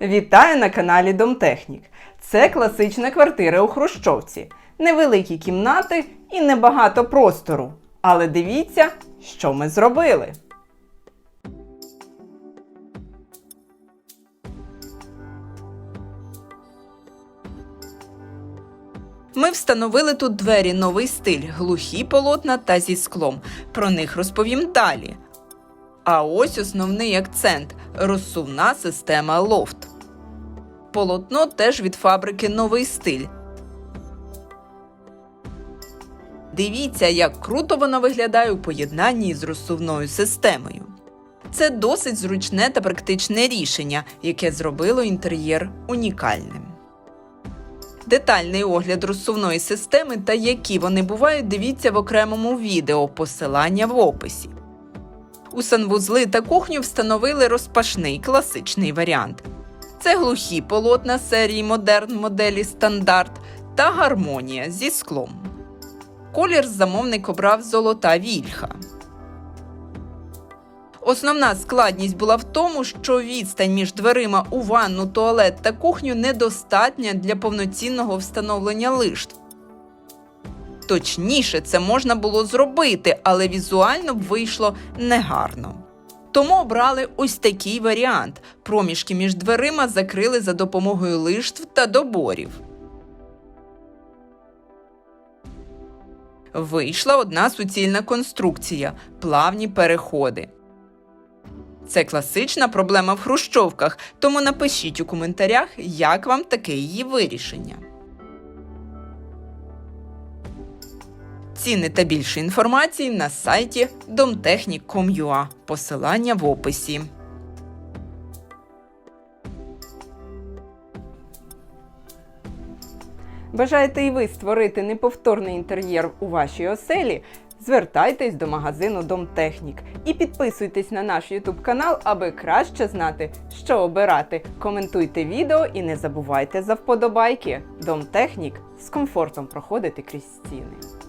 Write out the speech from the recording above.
Вітаю на каналі Домтехнік. Це класична квартира у Хрущовці. Невеликі кімнати і небагато простору. Але дивіться, що ми зробили. Ми встановили тут двері новий стиль, глухі полотна та зі склом. Про них розповім далі. А ось основний акцент розсувна система лофт. Полотно теж від фабрики новий стиль. Дивіться, як круто воно виглядає у поєднанні з розсувною системою. Це досить зручне та практичне рішення, яке зробило інтер'єр унікальним. Детальний огляд розсувної системи та які вони бувають, дивіться в окремому відео, посилання в описі. У санвузли та кухню встановили розпашний класичний варіант. Це глухі полотна серії Модерн моделі Стандарт та гармонія зі склом. Колір замовник обрав золота вільха. Основна складність була в тому, що відстань між дверима у ванну, туалет та кухню недостатня для повноцінного встановлення лишт. Точніше, це можна було зробити, але візуально вийшло негарно. Тому обрали ось такий варіант: проміжки між дверима закрили за допомогою лиштв та доборів. Вийшла одна суцільна конструкція плавні переходи. Це класична проблема в хрущовках, тому напишіть у коментарях, як вам таке її вирішення. Ціни та більше інформації на сайті domtechnic.com.ua. Посилання в описі. Бажаєте і ви створити неповторний інтер'єр у вашій оселі? Звертайтесь до магазину Домтехнік і підписуйтесь на наш YouTube канал, аби краще знати, що обирати. Коментуйте відео і не забувайте за вподобайки. Домтехнік з комфортом проходити крізь стіни.